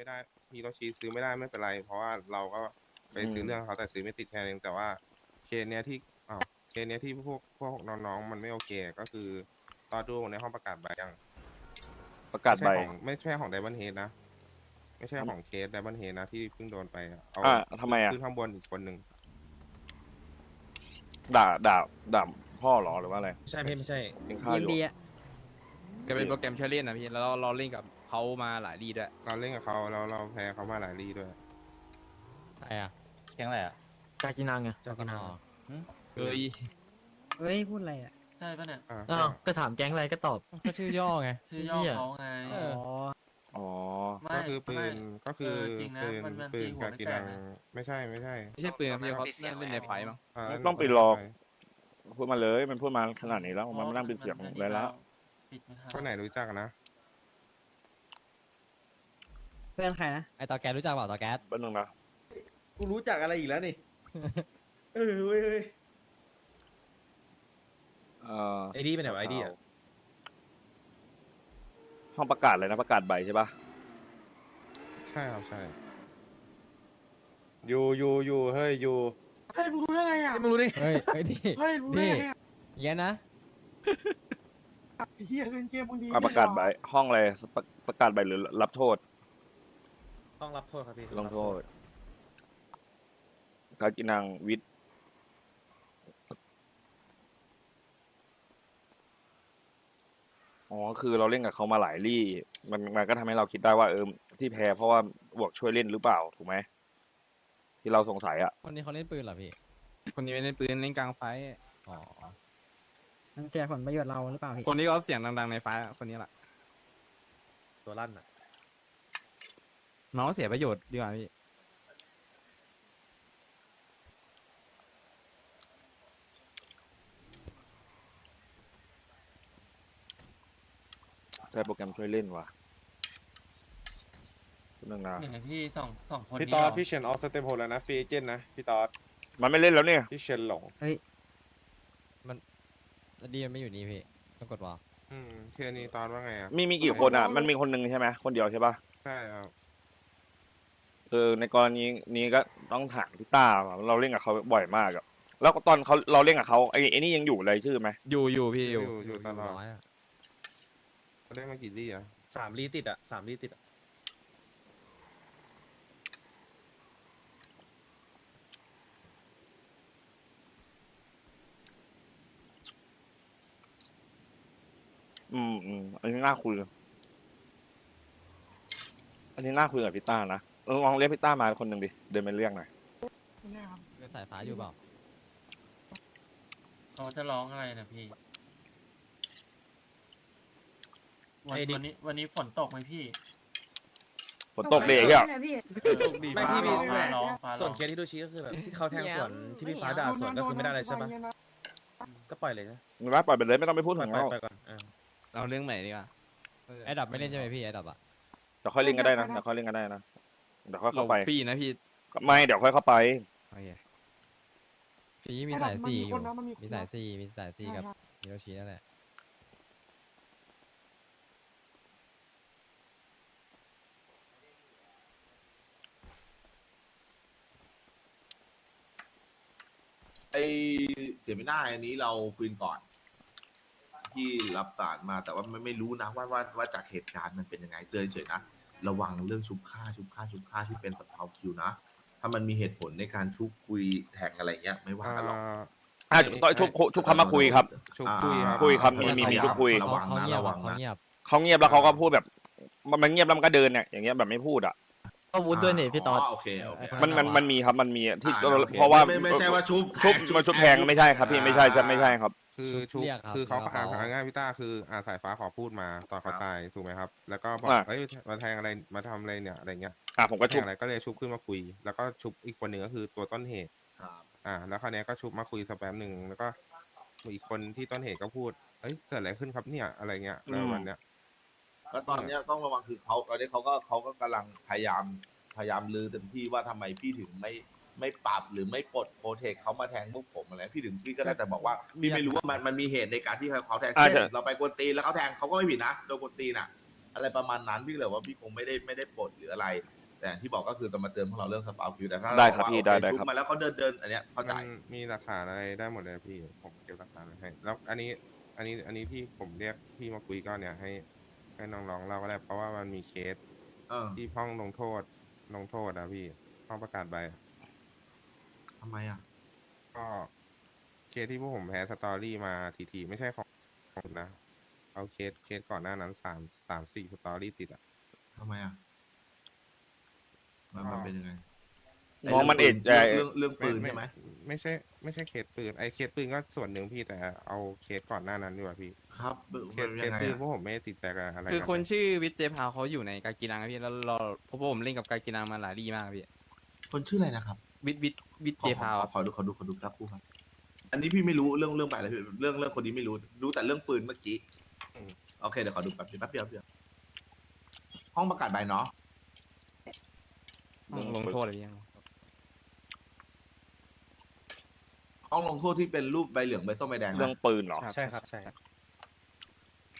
ไม่ได้ฮิโรชิซื้อไม่ได้ไม่เป็นไร เพราะว่าเราก็ไปซื้ออืมเรื่องเขาแต่ซื้อไม่ติดแค่นั้นเองแต่ว่าเคสเนี้ยที่อ้าวเคสเนี้ยที่พวกพวกน้องๆมันไม่โอเคก็คือตอนดูในห้องประกาศใบยังประกาศไม่ใบใช่ของไม่ใช่ของไดบันเฮดนะไม่ใช่ของเคสไดบันเฮดนะที่เพิ่งโดนไปอะเอาอ่าทำไมอะขึ้นข้างบนอีกคนหนึ่งด่าด่าด่าพ่อเหรอหรือว่าอะไรไม่ใช่พี่ไม่ใช่กินข้าวอยู่จะเป็นโปรแกรมเชอร์เล่นนะพี่แล้วเราเราเล่นกับ เขามาหลายดีด้วยเราเล่นกับเขาแล้วเราแพ้เขามาหลายรีด้วย ใครอะแก๊งอะไรอะกากินังไงเจ้ากันหอเอ้ยเฮ้ยพูดอะไรอะ ใช่ปะเนี่ยอ่าอ้าวก็ถามแก๊งอะไรก็ตอบ ก็ชื่อย่อไง ชื่อย่อเขาไง เออ อ๋ออ๋อไม่ก็คือปืไม่นก็คือเออจริงนะปืนมันมันปืนตีหัวกาไม่กิแตนักงนะ ไม่ใช่ไม่ใช่ ไม่ใช่ปืนครับพี่เขาเล่นในไฟมั้งาต้องปิดรอพูดมาเลย มันพูดมาขนาดนี้แล้ว มันมานั่งเป็นเสียงไรแล้วปิดไม่ทันก็ไหนรู้จักนะ เพื่อนใครนะไอตอแก๊สรู้จักเปล่าตอแก๊สแป๊บนึงนะกูรู้จักอะไรอีกแล้วนี่ เออเว้ยเว้ยเอ่อไอดีเป็นไหนวะไอดีอะห้องประกาศเลยนะประกาศใบใช่ปะใช่ครับใช่อยู่อยู่อยู่เฮ้ยอยู่เฮ้ยมึงรู้ได้ไงอะมึงรู้ได้ไงเฮ้ยเฮ้ยดิเฮ้ยรู้ได้ไงอะอย่างนี้ยนะเฮียเล่นเกมมึงดีอะประกาศใบห้องอะไรประประกาศใบหรือรับโทษ ต้องรับโทษครับพี่ลงโทษกากินังวิทย์อ๋อคือเราเล่นกับเขามาหลายรี่มันมันก็ทำให้เราคิดได้ว่าเออที่แพ้เพราะว่าบวกช่วยเล่นหรือเปล่าถูกไหมที่เราสงสัยอะคนนี้เขาเล่นปืนเหรอพี่ คนนี้ไม่เล่นปืนเล่นกลางไฟอ๋อมันเสียผลประโยชน์เราหรือเปล่าพี่คนที่เขาเสียงดังๆในไฟอะคนนี้แหละตัวลั่นอะ น้องเสียประโยชน์ดีกว่าพี่ ใช้โปรแกรมช่วยเล่นว่ะนึงนะหนึ่งในที่สองสองคนพี่นี้ตอเหดรอพี่เชนออฟสเตมโฮแล้วนะฟรีเอเจนต์นะพี่ตอดมันไม่เล่นแล้วเนี่ย พี่เชนหลงแล้วดีมันไม่อยู่นี่พี่ต้องกดวอล อืมเคสนี้ตอนว่าไงอะมีมีกี่คนอะ มันมีคนหนึ่งใช่ไหมคนเดียวใช่ปะใช่ครับ เออในกรณีนี้ก็ต้องถามพี่ต้าว่ะเราเล่นกับเขาบ่อยมากอะแล้วก็ตอนเขาเราเล่นกับเขาไอ้ไอ้นี่ยังอยู่เลยชื่อไหมอยู่อยู่พี่ออยู่ยู่อยู่ตลอด ร้อยอะเขาได้มากี่รีอะสามลีติดอะสามลีติดอะอืมอืมอันนี้น่าคุยอันนี้น่าคุยกับพี่ต้านะ เออลองเรียกพี่ต้ามาคนหนึ่งดิ เดินไปเรียกหน่อยเป็นสายฟ้าอยู่เปล่าเขาจะร้องอะไรนะพี่วันวันนี้วันนี้ฝนตกไหมพี่ฝนตกเด็กอะไม่พี่พี่ฟ้าร้องฟ้าร้องส่วนเคสที่ดูชี้ก็คือแบบที่เขาแทงสวนที่พี่ฟ้าด่าสวนก็คือไม่ได้อะไรใช่ปะก็ปล่อยเลยนะมึงรับปล่อยไปเลยไม่ต้องไปพูดปล่ถึอยงปล่อยแล้วไปก่อนอ่าเราเรื่องใหม่ดีกว่าไอดับไม่เล่นใช่ไหมพี่ไอดับอะเดี๋ยวค่อยเล่นก็ได้นะเดี๋ยวค่อยเล่นก็ได้นะ เดี๋ยวค่อยเราเข้าไป ฟรีนะพี่ไม่ เดี๋ยวค่อยเข้าไป โอเคฟรีมีสายสี่อยู่มีสายสี่มีสายสี่กับฮิโรชินั่นแหละ ไอเสียไม่ได้อันนี้เราคุยกันก่อน ที่รับสารมาแต่ว่าไม่ไม่รู้นะว่าว่าว่าจากเหตุการณ์มันเป็นยังไงเตือนเฉยๆนะ ระวังเรื่องชุบค่าชุบค่าชุบค่าที่เป็นสเปาคิวนะ ถ้ามันมีเหตุผลในการชุบคุยแทงอะไรเงี้ยไม่ว่ากันหรอกอะต้องชุบชุบคำมาคุยครับ ชุบคุยครับคุยครับมีมีมีทุกคุย ระวังเขานะเงียบระวัอะงเขานะเงียบเขาเงียบแล้วเขาก็พูดแบบมันมันเงียบแล้วมันก็เดินเนี่ยอย่างเงี้ยแบบไม่พูดอะก็วุ้นด้วยนี่พี่ตอดโอเคโอเคมันมันมันมีครับมันมีที่อ่โอคเพราะว่าไม่ไม่ใช่ว่าชุบชุบแทงมันชุบแทงไม่ใช่ครับพี่ไม่ใช่ใช่ไม่ใช่ครับ คือชุบเรียกครับคือเขาแล้วก็อ่านง่ายๆพี่ต้าคืออ่าสายฟ้าขอพูดมาตอนเขาตายถูกไหมครับ แล้วก็บอกอะเฮ้ยมาแทงอะไรมาทำอะไรเนี่ยอะไรเงี้ยอะผมก็แทชุงบอะไรก็เลยชุบขึ้นมาคุย แล้วก็ชุบอีกคนหนึ่งก็คือตัวต้นเหตุ ครับอ่า แล้วคราวเนี้ยก็ชุบมาคุยสักแป๊บหนึ่งแล้วก็อีกคนที่ต้นเหตุก็พูดเอ้ยเกิดอะไรขึ้นครับเนี่ยอะไรเงี้ยแล้ววันเนี้ยแล้วตอนเนี้ยต้องระวังคือเขาตอนนี้เขาก็เขาก็กำลังพยายามพยายามลือเต็มที่ว่าทำไมพี่ถึงไม่ ไม่ปรับหรือไม่ปลดโปรเทคเขามาแทงพวกผมอะไรพี่ถึงพี่ก็ได้แต่บอกว่าพี่ไม่รู้ว่ามันมันมีเหตุในการที่เขาแทงอ่าเช่นใช่เราไปกวนตีนแล้วเขาแทงเขาก็ไม่ผิดนะโดนกวนตีนอะ อะไรประมาณนั้นพี่เลยว่าพี่คงไม่ได้ไม่ได้ปลดหรืออะไร แต่อย่างที่บอกก็คือจะมาเตือนพวกเราเรื่องสปาคิวแต่ถ้าได้เราครับอกว่าพี่โอได้เคได้ชุบครับมาแล้วเขาเดินเดินอันเนี้ยเข้าใจมันมีหลักฐานอะไรได้หมดเลยพี่ผมเก็บหลักฐานไว้ให้แล้วอันนี้อันนี้อันนี้ที่ผมเรียกพี่มาคุยก็เนี่ยให้ให้น้องๆเราก็ได้เพราะว่ามันมีเคสเออที่พ้องลงโทษลงโทษนะพี่พ้องประกาศใบ ทำไมอะ ก็เคสที่พวกผมแพ้สตอรี่มาทีทีไม่ใช่ของของผมนะ เอาเคสเคสก่อนหน้านั้นสามสามสี่สตอรี่ติดอะ ทำไมอะ มันมันเป็นยังไงน้องมันเอ็ดใจ เรื่องเรื่องปืนใช่ไหมไม่ใช่ไม่ใช่เคสปืนไอเคสปืนก็ส่วนหนึ่งพี่แต่เอาเคสก่อนหน้านั้นดีกว่าพี่ครับเคมัสนเคยัสงไงปืนอะพวกผมไม่ได้ติดใจกับอะไรคือกันคนชื่อวิทย์เจพาวเขาอยู่ในกากีนังอะพี่แล้วเราพวกผมเล่นกับกากีนังมาหลายรีมากพี่คนชื่ออะไรนะครับ วิทย์วิทย์วิทย์ขอเจขอพาวขอขอดูขอดูขอดูครับครู่ครับอันนี้พี่ไม่รู้เรื่องเรื่องไปอะไรพี่เรื่องเรื่องคนนี้ไม่รู้รู้แต่เรื่องปืนเมื่อกี้โอเคเดี๋ยวขอดูแป๊บเดียวแป๊บเดียวแป๊บเดียวห้องประกาศใบเนาะลงโทษเลยพี่ห้องลงโทษที่เป็นรูปใบเหลืองใบส้มใบแดงเรื่อนะงปืนเหรอ ใช่ครับใช่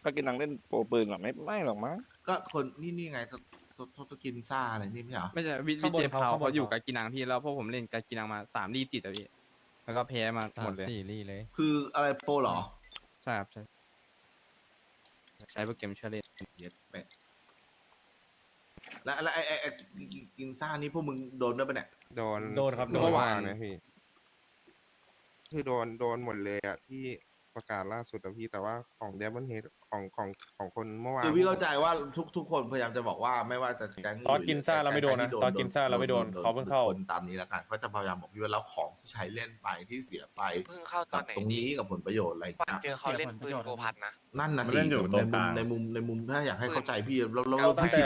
ก็กินนังเล่นโปรปืนเหรอไม่ไม่หรอกมั้งก็คนนี่นี่ไง ททททกินซ่าอะไรนี่ไม่ใช่เหรอ ไม่ใช่วิทย์วิทย์เจพาวเขาอยู่กากีนังพี่แล้วพวกผมเล่นกากีนังมาสามรีติดอะพี่แล้วก็แพ้มาสาหมมดเลยสี่ลี่เลย คืออะไรโปรเหรอใช่ครับใช่ใช้โปรแกรมเชอร์เลนเย็ดเป็ดแล้วแล้วไอ้ไอ้ไอ้กินกินกินซ่านี่พวกมึงโดนด้วยปะเนี่ย โดนโดนครับโดน เมื่อวานนะพี่ คือโดนโดนหมดเลยอะที่ประกาศล่าสุดอะพี่แต่ว่าของเดมอนเฮด ของของของคนเมื่อวานคือพี่เข้าใจว่าทุกทุกคนพยายามจะบอกว่าไม่ว่าจะแก๊งตอนกินซ่าเราไม่โดนนะแก๊งที่ตอนกินซ่าเราไม่โดนเขาเพิ่งเข้าคนตามนี้แล้วกันเขาจะพยายามบอกพี่ว่าแล้วของที่ใช้เล่นไปที่เสียไปเพิ่งเข้าตกัอบนไหนตรงดีนี้กับผลประโยชน์อะไรวันเงี้ยเจอเขาเล่นปืนโกพัดนะนั่นนะมันสิเล่นอยู่ในตรงมุกมลางในมุมในมุมถ้าอยากให้เข้าใจพี่เราเราตั้งแต่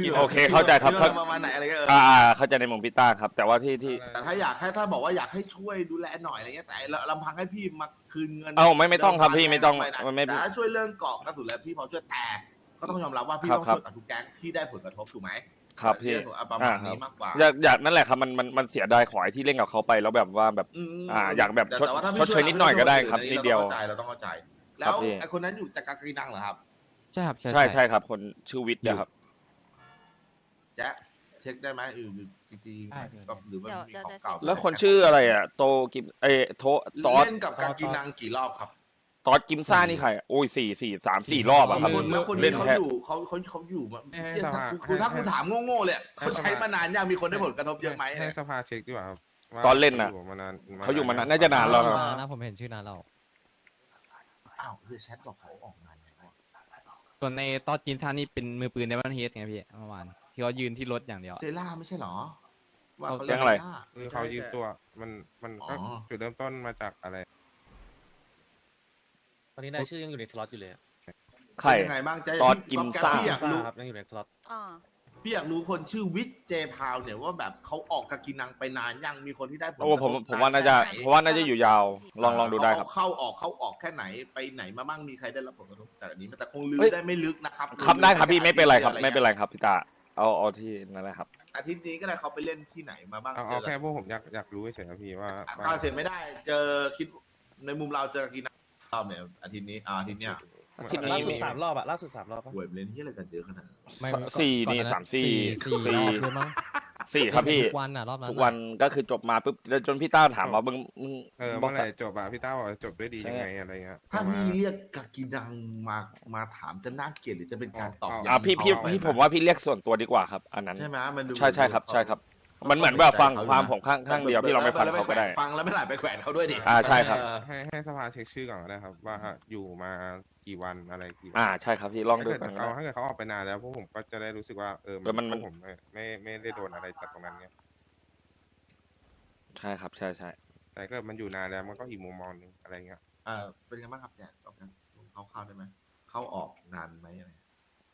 พี่โอเคเข้าใจครับพี่เข้าว่าประมาณไหนอะไรเงี้ยเอออ่าอ่าเข้าใจในมุมพี่ต้าครับ แต่ว่าที่ที่แต่ถ้าอยากให้ถ้าบอกว่าอยากให้ช่วยดูแลหน่อยอะไรเงี้ยแต่ลำพังให้พี่มาคืนเงินเอ้าไม่ไม่ต้องครับพี่ไม่ต้องเดิพัมันไม่แต่ถ้าช่วยเรื่องเกาะกระสุนแล้วพี่พอช่วยแต่ก็ต้องยอมรับว่าพี่ครับต้องครับช่วยกับทุกแก๊งที่ได้ผลกระทบถูกไหมครับพี่ที่ได้ผลอะประมาณอ่านี้ครับมากกว่าอยากอยากนั่นแหละครับมันมันมันเสียดายขอไอ้ที่เล่นกับเขาไปแล้วแบบว่าแบบมอ่าอยากแบบแต่ชดแต่ว่าถ้าชดเชยนิดหน่อยก็ได้ครับม่นิดช่เดียวเราต้องเข้าใจเราต้องเข้าใจแล้ครับวพี่ไอคนนั้นอยู่จากกากีนังเหรอครับใช่ครับใช่ใช่ใช่ครับ คนชื่อวิทย์นะครับแจ๊ะเช็คได้ไหมเออจริงๆก็หรือว่าเดี๋ยวมีเดี๋ยวของจะเก่าแล้วคนชื่ออะไรอะโตกิมเอยโทตอสเล่นกับกากีนังกี่รอบครับ ตอสกิมซ่านี่ใครอะโอ้ยสี่สี่สามสี่รอบอะครับคนแล้วคนเล่นี้นเขาแค่อยู่เขาเขาเขาอยู่มาให้ให้เหี้ยสภาคุณถ้าให้คุณถามโง่ๆเลยอะเขาใช้มานานยังมีคนได้ผลกระทบเยอะไหมให้สภาเช็คดีกว่าครับว่าตอนเล่นน่ะขาอยู่มานานเขาอยู่มานานน่าจะนานแล้วครับนานนะผมเห็นชื่อนานแล้วอ้าวคือแชทบอกเขาออกงานแล้วอะส่วนในตอนกินท่านี่เป็นมือปืนในวันเฮดไงพี่เมื่อวานที่เขายืนที่รถอย่างเดียวเซล่าไม่ใช่เหรอว่าเขาแก๊งอะไรเซล่าคือเขายืมตัวมันมันก็อ๋อจุดเริ่มต้นมาจากอะไรต อนนี้นายชื่อยังอยู่ในสล็อตอยู่เลยอะใคร เป็นยังไงบ้างจ๊ะตอนพี่กิมก๊อฟแก๊ปซ่า พี่อยากรู้ ครับยังอยู่ในสล็อตอ่าพี่อยากรู้คนชื่อวิทย์เจพาวเนี่ยว่าแบบเขาออกกากินังไปนานยังมีคนที่ได้ผลโอ้กระทผมบผมว่าน่าจะแค่ไหผมว่าน่าจะอยู่ยาว ลองลองดูได้ครับ เขาเข้าออกเข้าออกแค่ไหนไปไหนมาบ้างมีใครได้รับผลกระทบแต่อันนี้มันแต่คงลือเฮ้ย ได้ไม่ลึกนะครับครับได้ครับพี่ไม่เป็นไรครับอะไม่เป็นไรงี้ยครับพี่ตาเอาเอาที่นั่นแหละครับ อาทิตย์นี้ก็ได้เขาไปเล่นที่ไหนมาบ้างเอาเจเอาอแค่พวกผมอยากอยากรู้เฉยๆครับพี่ว่าอะว่าการเสร็จไม่ได้ เจอคิดในมุมเราเจอกากินัง รอบเนี่ยอาทิตย์นี้อ่าอาทิตย์เนี้ยที่นี้ล่าสุดสามรอบอะล่าสุดสามรอบปะหวยไปเล่นที่อะไรกันเยอะขนาดนั้นไม่สี่ก่อนี่ก่อสามสี่สี่สี่ รอบด้วยมั้งสี่ครับพี่ ทุกวันอะรอบนั้นทุกวันก็คือจบมาปุ๊บแล้วจนพี่ต้าถามว่ามึงมึงเออบอกเมื่อไหร่จบอะพี่ต้าบอกว่าจบด้วยดีใช่ยังไงอะไรเงี้ยถ้าแต่ว่พี่เรียกกากินังมามาถามจะน่าเกลียดหรือจะเป็นการตอบอ๋อย้ำอ่าพี่พี่เขาพี่ไหผมว่าพี่เรียกส่วนตัวดีกว่าครับ อันนั้น ใช่ไหมมันดูใช่ใช่ครับใช่ครับ มันเหมือนแบบฟังความผมข้างข้างเดียวพี่ลองไปฟังเขาก็ได้ ฟังแล้วไม่หลายไปแขวนเขาด้วยดิอ่าใช่ครับเออให้ให้สภาเช็คชื่อก่อนก็ได้ครับ ว่าอยู่มากี่วันอะไรกี่วันอ่าใช่ครับพี่ลองถ้าดูเกิดกันเขาถ้าเกิดเขาออกไปนานแล้วพวกผมก็จะได้รู้สึกว่าเออเออมันพมัวนกผมไม่ไม่ไม่ได้โดนอะไรจากตรงนั้นเนี่ยใช่ครับใช่ใช่แต่ก็มันอยู่นานแล้วมันก็อีกมุมมองหนึงอะไรเงี้ยเออเป็นไงบ้างครับแจ๊คตอบกันเขาเข้าได้ไหมเข้าออกนานไหมอะไร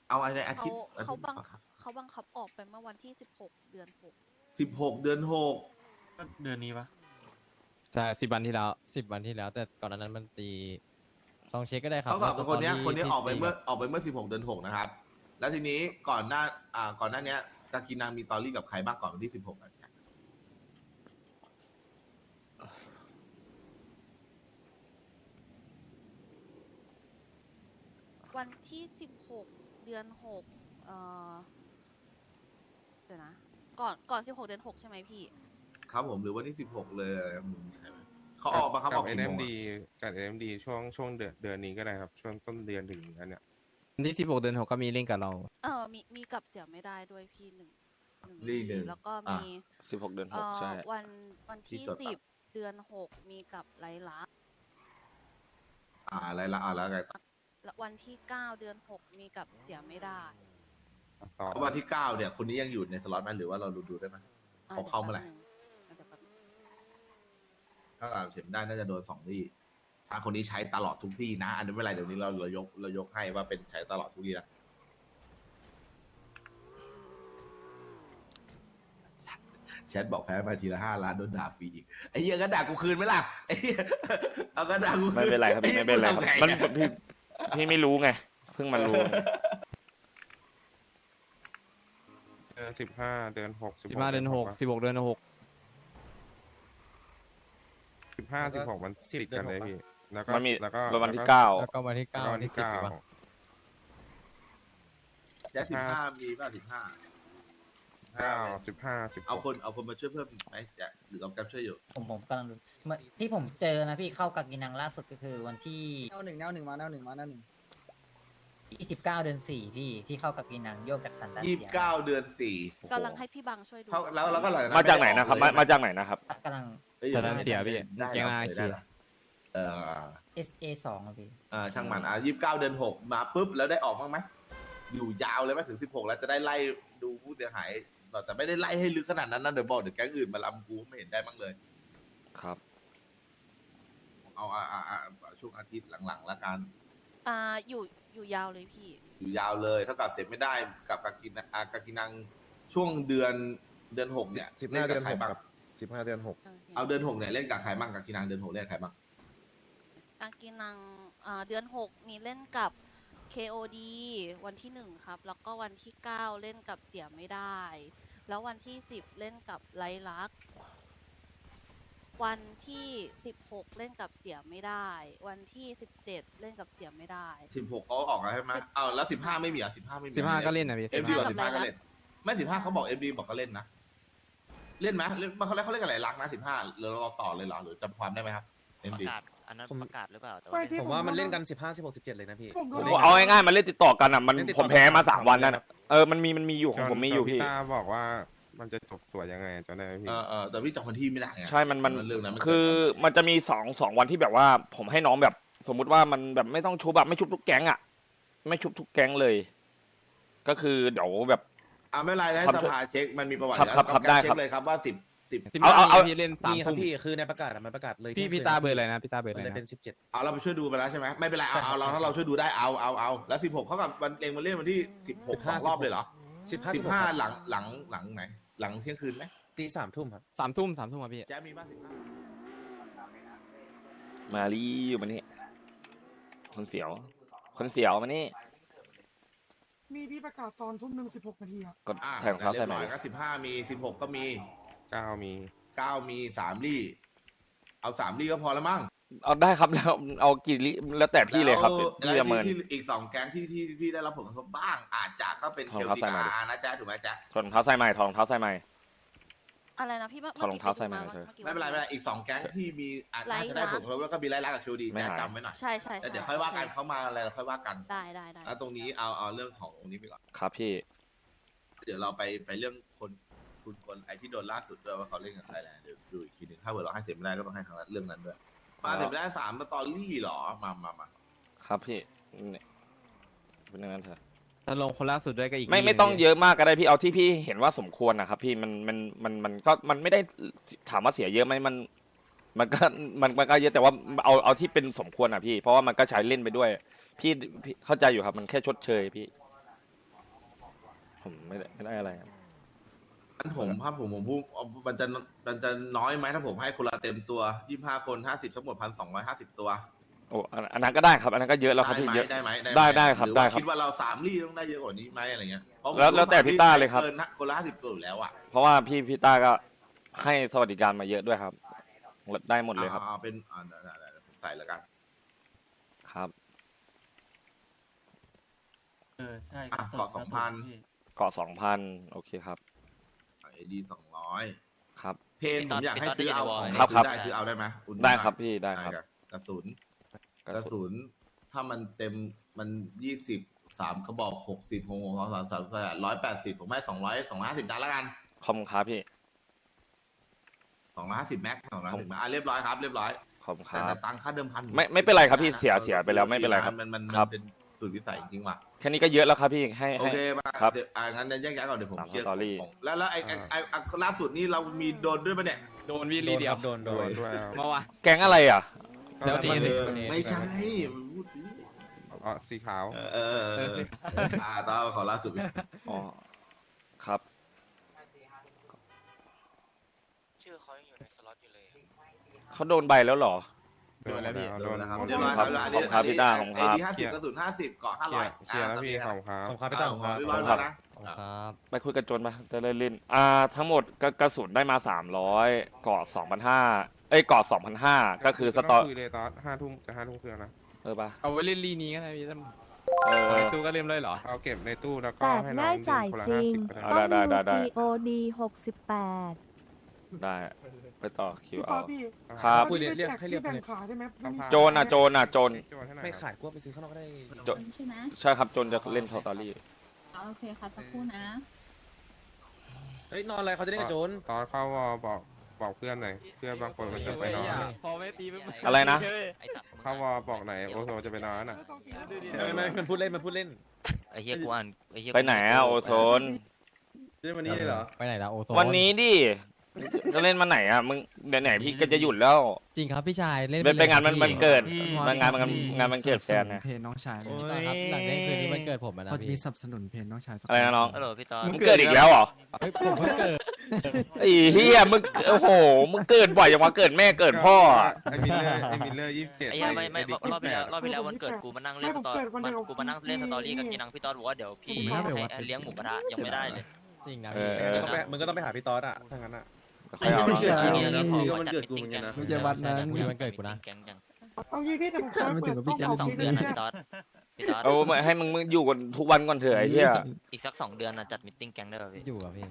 เอาอะไรอาเขาทิตย์อาทิเขาตย์บังคับเขาบังคับออกไปเมื่อวันที่สิบหกเดือนหก สิบหกเดือนหกก็เดือนนี้ปะใช่สิบวันที่แล้วสิบวันที่แล้ว แต่ก่อนหนานั้นมันตีลองเช็คก็ได้ครับเขากับว่าคนเนี้ยตคนเนี้ยที่ออกไปเมื่อตีออกไปเมื่อสิบหกเดือนหกนะครับ แล้วทีนี้ก่อนหน้าอ่าก่อนหน้าเนี้ยกากินังมีตอรี่กับใครบ้างก่อนวันที่สิบหกอะแจ๊ควันที่สิบหกเดือนหกเอ่อเดี๋ยวนะ ก่อนก่อนสิบหกเดือนหกใช่ไหมพี่ ครับผมหรือวันที่สิบหกเลยมีใครไหมเขาออกมาครับอกัอบกเอ็กี่นโมเอ็มงดีอะกับเอ็มดีช่วงช่วงเดือนเดือนนี้ก็ได้ครับ ช่วงต้นเดือนถึงอันเนี้ยวันที่สิบหกเดือนหกก็มีเล่นกับเรา เออมีมีกับเสียไม่ได้ด้วยพี่หนึ่งหนึ่งลี่หนึ่งแล้วก็อะ มีสิบหกเดือนหเอ่กอใช่ วันวันที่ที่จดปะ สิบเดือนหกมีกับไลลักษณ์อ่าอะไรละอ่าแล้วไงต่อและวันที่เก้าเดือนหกมีกับเสียไม่ได้ ต่อเพราะวันที่เก้าเนี่ยคนนี้ยังอยู่ในสล็อตไหมหรือว่าเราดูดูได้ไหมอะเขาเข้าเมื่อไหร่ดี๋ยวแป๊บนึงถ้าเสร็จได้น่าจะโดนสองที่ถ้าคนนี้ใช้ตลอดทุกที่นะ อันนี้ไม่เป็นไรเดี๋ยวนี้เราเรายกเรายกให้ว่าเป็นใช้ตลอดทุกที่แล้วแชทบอกแพ้มาทีละห้าล้านโดนด่าฟรีอีกไอ้เหี้ยก็ด่ากูคืนไหมล่ะไอ้เหี้ยเอาก็ด่ากูคืนไม่เป็นไรครับพี่ไม่เป็นไรครับอ้มันหี้ยกูทำไงอะพี่พี่ไม่รู้ไงเพิ่งมารู้ เดื อนสิบห้าเดือนหกสิบห้าเดือนหกสิบหกเดือนหกสิบห้าสิบหกมันติดกันเลยพี่ แล้วก็มันมีแล้วก็วันที่แล้วเก้าแล้วก็วันที่แล้วเก้าก็วัวันนที่ที่สิบเก้าดีกว่าแจ็คสิบห้ามีป่ะสิบห้าเก้าสิบห้าสิบเอาคนเอาคนมาช่วยเพิ่มอีกไหมแจ็คหรือเอาแก๊ปช่วยอยู่ผมผมกำลังดูเหมือนที่ผมเจอนะพี่เข้ากับกินังล่าสุดก็คือวันที่แนวหนึ่งแนวหนึ่งมาแนวหนึ่งมาแนวหนึ่ง ยี่สิบเก้าเดือนสี่พี่ที่เข้ากับกินังโยกจากสันดานยี่เสีสิยบเก้าเดือนสี่กำลังให้พี่บังช่วยดู เขาแล้วแล้วก็หลังมาจากไหนนะครับมามาจากไหนนะครับ กำลังอ้แต่นั้นเสียพี่ได้แกงแล้วลาเสียได้คีแล้วเออ SA สองอะพี่อ่าช่างมันอะยี่สิบเก้าเดือนหกมาปุ๊บแล้วได้ออกบ้างไหมอยู่ยาวเลยไหมถึงสิบหกแล้วจะได้ไล่ดูผู้เสียหายแต่ไม่ได้ไล่ให้ลึกขนาดนั้นนะเดี๋ยวบอกเดี๋ยวแก๊งอื่นมาลำกูไม่เห็นได้บ้างเลย ครับ เอาอ่าอ่าอ่าช่วงอาทิตย์หลังๆแล้วกัน อ่าอยู่อยู่ยาวเลยพี่ อยู่ยาวเลยเท่ากับเสร็จไม่ได้กับกากินอากากินังช่วงเดือนเดือนหกเนี่ยสิบเล่ห้านเดืกัอบนใครหกบ้างกับสิบห้าเดือนหกโอเคเอาเดือนหกเนี่ยเล่นกับใครบ้างกากินังเดือนหกเล่นกับใครบ้างกางกินังอ่าเดือนหกมีเล่นกับ KOD วันที่หนึ่งครับ แล้วก็วันที่เก้าเล่นกับเสียไม่ได้ แล้ววันที่สิบเล่นกับไลลักษณ์ วันที่สิบหกเล่นกับเสียไม่ได้ วันที่สิบเจ็ดเล่นกับเสียไม่ได้ สิบหกเขาออกแล้วใช่ไหมเอาแล้วสิบห้าไม่มีเหรอะสิบห้าไม่มีสิบห้าก็เล่นนะพี่เอ็มดีกว่า15สิบห้าก็เล่น ไม่สิบห้าเขาบอกเอ็มดีบอกก็เล่นนะ เล่นไหมเล่นเขาเล่นเขาเล่นกับหลายลักษณ์นะสิบห้าหรือเราต่อเลยเหรอหรือจำความได้ไหมครับเอ็มประดีกาศอันนั้นประกาศหรือเปล่าแต่ไม่ว่าที่ ผมว่ามันเล่นกันสิบห้าสิบหกสิบเจ็ดเลยนะพี่ ผมดูผมแล้ล่นเอาง่ายๆมันเล่นติดต่อกันอะมันเล่นติดผต่อมแพ้มากันสามวันนั่นครัอะบเออมันมีมันมีอยู่ของผมมีอยู่พี่จนพี่ตาบอกว่า มันจะจบสวยยังไงจำได้ไหมพี่ เออเออแต่พี่จำคนที่ไม่ได้ไงใช่มันมันเรื่องนั้นมันคือมันจะมีสองสองวันที่แบบว่า ผมให้น้องแบบ สมมุติว่ามันแบบไม่ต้องชุบแบบไม่ชุบทุกแก๊งอะ ไม่ชุบทุกแก๊งเลย ก็คือเดี๋ยวแบบ อ่าไม่เป็นไรนะครับสภาเช็คมันมีประวัติครับแล้วครับครับก็ได้เช็ครับ คเลยครับว่าสิบสิบสิบเอาห้าเอา พี่เล่นสามนี่ครับทุ่มพี่คือในประกาศอะมันประกาศเลยพี่ที่ยงพี่คืนตาเบอร์อะไรนะพี่ตาเบอร์มัอะนไรเลยนะเป็นสิบเจ็ด เอาเราไปช่วยดูไปแล้วใช่ไหมไม่เป็นไรเอาเอาเราถ้าเราช่วยดูได้เอาเอาเอาแล้วสิบหกเขากับวันเองมาเล่นวันที่สิบหกสองรอบเลยเหรอสิบห้าสิบห้าหลังหลังหลังไหน หลังเที่ยงคืนไหมตีสามทุ่มครับสามทุ่มสามทุ่มครับพี่ แจ๊คมีบ้างสิบห้ามารีอยู่มานี่คนเสียว คนเสียวมานี่มีที่ประกาศตอนทุ่มหนึ่งสิบหกนาทีอะกดใส่รองเท้าใส่ไหม รียบร้อยก็สิบห้ามีสิบหกก็มีเก้ามีเก้ามีสามลี่ เอาสามลี่ก็พอแล้วมั้ง เอาได้ครับแล้วเอากี่ลิแล้วแต่พี่เลยครับแล้วพี่ประเมินที่ที่อีกสองแก๊งที่ที่ที่ได้รับผลกระทบบ้าง อาจจะก็เป็นถเคอดลรองติเท้าใส่มาดิกานะจ๊ะถูกไหมจ๊ะถอดรองเท้าใส่ใหม่ถอดรองเท้าใส่ใหม่อะไรนะพี่เมื่อถอดรองเท้าใส่มื่มาอเถกี้อะไม่เป็นไรไม่เป็นไรอีกสองแก๊งที่มีอาจน่าจะได้ผลกระทบแล้วก็มีไล่ล่ากับเคลดีไม่จ๊ะหายจำไว้หน่อยใช่ใช่แล้วใช่เดี๋ยวค่อยว่ากันเขามาอะไรเราค่อยว่ากันได้ได้ได้แล้วตรงนี้เอาเอาเรื่องของตรงนี้ไปก่อนครับพี่ เดี๋ยวเราไปไปเรื่องคนคุณคนไอที่โดนล่าสุดด้วยว่าเขาเล่นกับใครนะเดี๋ยวดูอีกทีหนึ่งถ้าเกิดเราให้เสร็จไม่ได้ก็ต้องให้ทางเรื่องนั้นด้วย มาเสร็จไม่ได้สามสตอรี่เหรอ มามามาครับพี่เนี่ยเป็นอย่างนั้นเถอะถ้าลงคนล่าสุดด้วยก็อีกไม่ที่ไม่หนึ่ต้องเยอะมากก็ได้พี่เอาที่พี่เห็นว่าสมควรนะครับ พี่มันมันมันมันก็มันไม่ได้ถามว่าเสียเยอะไหมมัน มันก็มันมันก็เยอะแต่ว่าเอาเอาที่เป็นสมควรอะพี่ เพราะว่ามันก็ใช้เล่นไปด้วย พี่พี่เข้าใจอยู่ครับ มันแค่ชดเชยพี่ ผมไม่ได้ไม่ได้อะไรครับ อันผมภาพผมผมพูดเอามันจะมันจะน้อยไหมถ้าผมให้คนละเต็มตัวยี่ห้าคนห้าสิบทั้งหมดพันสองร้อยห้าสิบตัวโอ้อันอันนั้นก็ได้ครับ อันนั้นก็เยอะแล้วครับได้พี่ไหมเยอะ ได้ไหมหมได้ได้ครับหอได้ว่าครับ คิดว่าเราสามลี่ต้องได้เยอะกว่านี้ไหมอะไรเงี้ยเพราะผมแล้วแล้วแต่รู้พี่ต้าเลยครับเกินคนละห้าสิบตัวอยู่แล้วอะเพราะว่าพี่พี่ต้าก็ให้สวัสดิการมาเยอะด้วยครับได้หมดเลยครับเอาเป็นอ่าได้ได้ได้ผมใส่แล้วกันครับ เออใช่อะกระสุเกาะสองพันพี่เกาะสองพันโอเคครับ ไอดีสองร้อยครับ เพนผมอยากให้ซื้อเอาของครับซื้ครัอบได้ซื้อเอาได้ไหมอุหนุนได้หน่อยครับพี่ได้ครับกระสุนกกระระสุสุนนถ้ามันเต็มมันยี่สิบสามกระบอกหกสิบหกหกสองสามสามร้อยแปดสิบผมให้สองร้อยสองร้อยห้าสิบนัดแล้วกันขอบคุณครับพี่สองร้อยห้าสิบแม็กสองร้อยห้าสิบแม็กอะเรียบร้อยครับเรียบร้อยขอบคุณคแต่รัแต่บตังค่าเดิมพันไม่ไม่เป็นไรครับพี่เสียเสียไปแล้วไม่เป็นไรครับมันมันครัมับนเป็น สูตรวิสัยจริงๆว่ะแค่นี้ก็เยอะแล้วครับพี่ให้โอให้ เคมาครับเดี๋ยวอ่างั้นแยกย้ายก่อนเดี๋ยวผมตามเคลียร์สตอรี่ ของแล้วแล้วไอ้ไอ้ไอ้ไอ้ล่าสุดนี่เรามีโดนด้วยปะเนี่ย โดนวีโดรีนเดีคยวรับโดนโดโดนนด้วยครับเมื่อวาน แก๊งอะไรอะ แล้วก็นี่คือไม่ใช่มันพูดดิอ๋อสีขาว เออเออเออเอออ่าตอนขอล่าสุดอ๋อครับ ชื่อเขายังอยู่ในสล็อตอยู่เลยเขาโดนใบแล้วเหรอ โดนแล้วพี่ โดนนะครับหมดเรียบเลร้อยยคครัรับบแล้วอันนี้ขอบคุณครับพี่ต้าขอบคุณครับไอ้ดีห้าสิบกระสุนห้าสิบเกาะห้าเคร้ลีอยยร์เคลียร์แล้วพี่ขอบคุณครับขอบคุณครับพี่ตั้มครับเรียบร้อยครัแล้วบนะ ครับ ไปคุยกับโจนปะจะได้เล่นอ่าทั้งหมดกระกระสุนได้มาสามร้อยเกาะสองพันห้าเอ้ยเกาะสองพันห้าก็คือสตอคุยเลยตอนห้าทุ่มจะห้าทุ่มครึ่งแล้วนะเออปะเอาไว้เล่นลีนี้ก็ได้พี่ตั้มเออในตู้ก็เล่นเลยเหรอ เอาเก็บในตู้แล้วก็แต่ให้น้ได้องจ่ายคนละจริห้างสิบก็ได้เอาได้ได้ได้ GOD หกสิบแปดได้ ไปต่อคิวพี่ตเอาอนพี่ครับคุยเรียกเรียกให้เรียกแบ่งขายได้ไหมโจนอะโจนอะโจนโจนให้หน่อยไม่ครับขายกลัวไปซื้อข้างนอกก็ได้โจใช่ไหมใช่ครับโจนจะเล่นสตอรี่โอเคค่ะสักครู่นะ เฮ้ยนอนอะไรเขาจะเล่นกับโจร ตอนเข้าวอบอกบอกเพื่อนหน่อยเพื่อนบางคนมันจะไปนอนพอไม่ตีไม่อะไรนะไอ้สัตว์เข้าวอบอกไหนโอโซจะไปนอนน่ะ ไม่ไม่มันพูดเล่นมันพูดเล่น ไอ้เฮียกูอ่านไอ้เฮียไปไหนอะโอโซนเล่นวันนี้เลยเหรอ ไปไหนละโอโซนวันนี้ดิ จะเล่นมาไหนอะมึงเดี๋ยวไหนพี่ก็จะหยุดแล้วจริงครับพี่ชายเล่นเป็นลไปยงานมันพี่มันเกิดพี่ มางานมันงานมันเกิดแฟนไงเพนน้องชายพี่ต่อครับหลังเล่นคืนนี้มันเกิดผมอะนะเขาจะพี่มีสนับสนุนเพนน้องชายอะไรนะน้อง ฮัลโหลพี่ตอนมึงเกิดอีกแล้วเหรอเฮ้ยผมเพิ่งเกิดไอ้เฮียมึงโอ้โหมึงเกิดบ่อยอย่างว่าเกิดแม่เกิดพ่ออะไอ้มิลเลอร์ไอ้มิลเลอร์ยี่สิบเจ็ดไอ้เฮียไม่ไม่ดิ๊กรอบที่แล้ว28รอบที่แล้ววันเกิดกูมานั่งเล่นสตอรี่มันกูมานั่งเล่นสตอรี่กับกินังพี่ตอนบอกว่าเดี๋ยวพี่ให้เลี้ยงหมูกระทะยังไม่ได้เลย จริงนะเอพี่อต้องไปมึงก็ต้องไปหาพี่ตอสอะถ้างั้นอะ ค่อยเอาไม่เนาะใช่ไม่ไม่ใช่ใช่ก็มันเกิดกูเหมือนกันนะ ไม่ใช่วัดนั้นพรุ่งนี้วันเกิดกูนะ แก๊งจังเอางี้พี่แต่ผมเคยเปิดตู้อีกสักเาสองค้กเดือนนะพี่พี่ตอนพี่ตอนเอาให้มึงมึงอยู่กันทุกวันก่อนเถอะไอ้เหี้ยอีกสักสองเดือนนะจัดมิทติ้งแก๊งได้ป่ะพี่อยู่กับพี่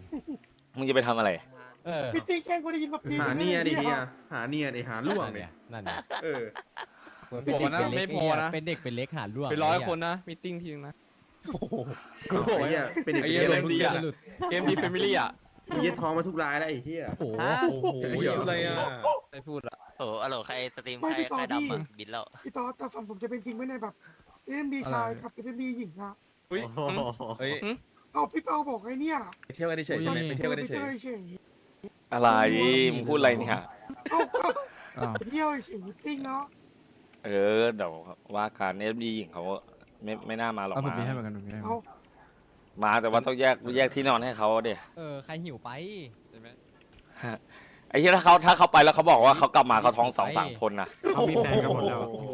มึงจะไปทำอะไร เออพี่ติ๊กแค่กูได้ยินมาปีหาเนียดิเฮียหาเนียดิหาล่วงนั่นดิเนี่ยนั่นเนี่ยเออบอกว่านะไม่พอนะ เป็นเด็กเป็นเล็กหาล่วงเป็นร้อยคนนะมีติ้งทีนึงนะไอ้เฮียเป็นเด็กไอ้เป็นเหี้ยเด็กลงดีอะหลุดเกมดีเฟมิลี่อะ มีเย็ดท้องมาทุกรายแล้วไอ้เฮียโอ้โหโอ้โหอะไรอะไม่พูดละโอ้โหฮัลโหลใครสตรีมใครใครดำอะบินแล้ว พี่ตอนแต่ฝันผมจะเป็นจริงไหมเนี่ยแบบเอ็มดีชายกับเอ็มดีหญิงอะอุ้ยเฮ้ยเอาพี่เปาบอกไอ้เนี่ยไปเที่ยวกันเฉยๆใช่ไหมไปเที่ยวกันไปเฉยเที่ยวเฉยอะไรมึงพูดอะไรเนี่ย ๆเอาก็ไปเที่ยวเฉยๆมิตติ้งเนาะเออเดี๋ยวว่าการเอฟดีหญิงเขาไม่ไม่น่ามาหรอกมาเอา มาแต่ว่าต้องแยกแยกที่นอนให้เขาเดี๋ยเออใครหิวไปไอ้ที่ถ้าเขาถ้าเขาไปแล้วเขาบอกว่าเขากลับมาเขาท้องสองสามคนนะเขามีแฟนกันหมดแล้วโอ้โห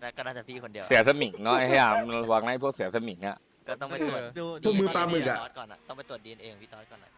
แล้วก็น่าจะพี่คนเดียวเสียสมิงเนาะไอ้เหี้ยมันระวังนะไอ้พวกเสียสมิงอะก็ต้องไปตรวจพวกมือปลาหมึกอะตอสก่อนอะต้องไปตรวจดีเอ็นเอของพี่ตอสก่อนอะ